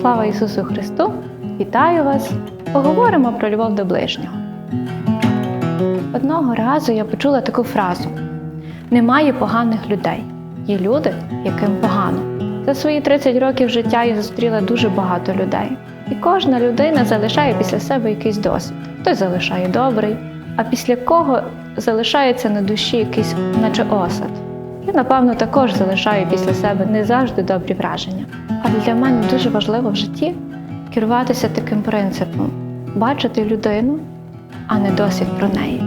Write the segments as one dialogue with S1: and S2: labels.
S1: Слава Ісусу Христу! Вітаю вас! Поговоримо про любов до ближнього. Одного разу я почула таку фразу: немає поганих людей. Є люди, яким погано. За свої 30 років життя я зустріла дуже багато людей. І кожна людина залишає після себе якийсь досвід. Хтось залишає добрий, а після кого залишається на душі якийсь, наче осад. Я, напевно, також залишаю після себе не завжди добрі враження. Але для мене дуже важливо в житті керуватися таким принципом бачити людину, а не досвід про неї.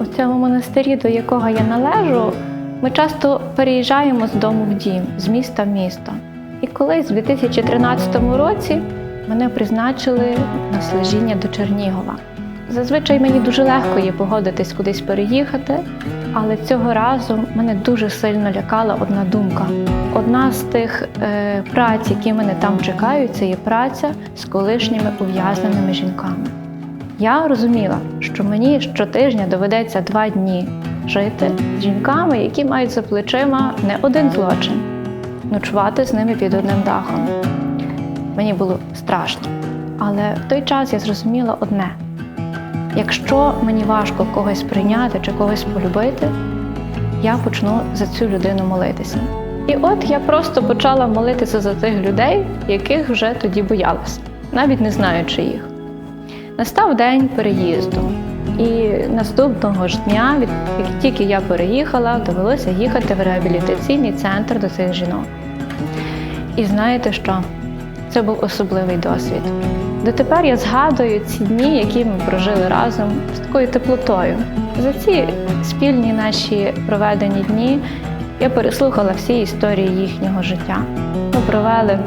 S1: У цьому монастирі, до якого я належу, ми часто переїжджаємо з дому в дім, з міста в місто. І колись, у 2013 році, мене призначили на служіння до Чернігова. Зазвичай мені дуже легко є погодитись кудись переїхати, але цього разу мене дуже сильно лякала одна думка. Одна з тих е, праць, які мене там чекають, це є праця з колишніми ув'язненими жінками. Я розуміла, що мені щотижня доведеться два дні жити з жінками, які мають за плечима не один злочин, ночувати з ними під одним дахом. Мені було страшно. Але в той час я зрозуміла одне: якщо мені важко когось прийняти чи когось полюбити, я почну за цю людину молитися. І от я просто почала молитися за тих людей, яких вже тоді боялася, навіть не знаючи їх. Настав день переїзду, і наступного ж дня, як тільки я переїхала, довелося їхати в реабілітаційний центр до цих жінок. І знаєте що? Це був особливий досвід. Дотепер я згадую ці дні, які ми прожили разом з такою теплотою. За ці спільні наші проведені дні я переслухала всі історії їхнього життя. Ми провели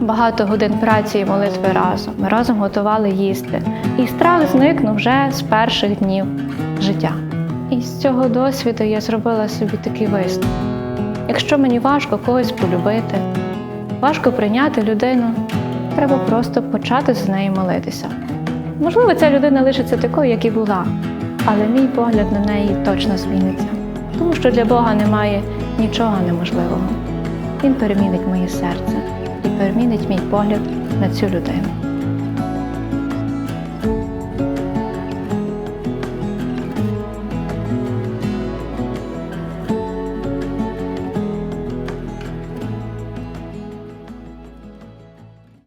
S1: багато годин праці і молитви разом. Ми разом готували їсти. І страх зникнув вже з перших днів життя. І з цього досвіду я зробила собі такий висновок. Якщо мені важко когось полюбити, важко прийняти людину, треба просто почати з нею молитися. Можливо, ця людина лишиться такою, як і була, але мій погляд на неї точно зміниться. Тому що для Бога немає нічого неможливого. Він перемінить моє серце і перемінить мій погляд на цю людину.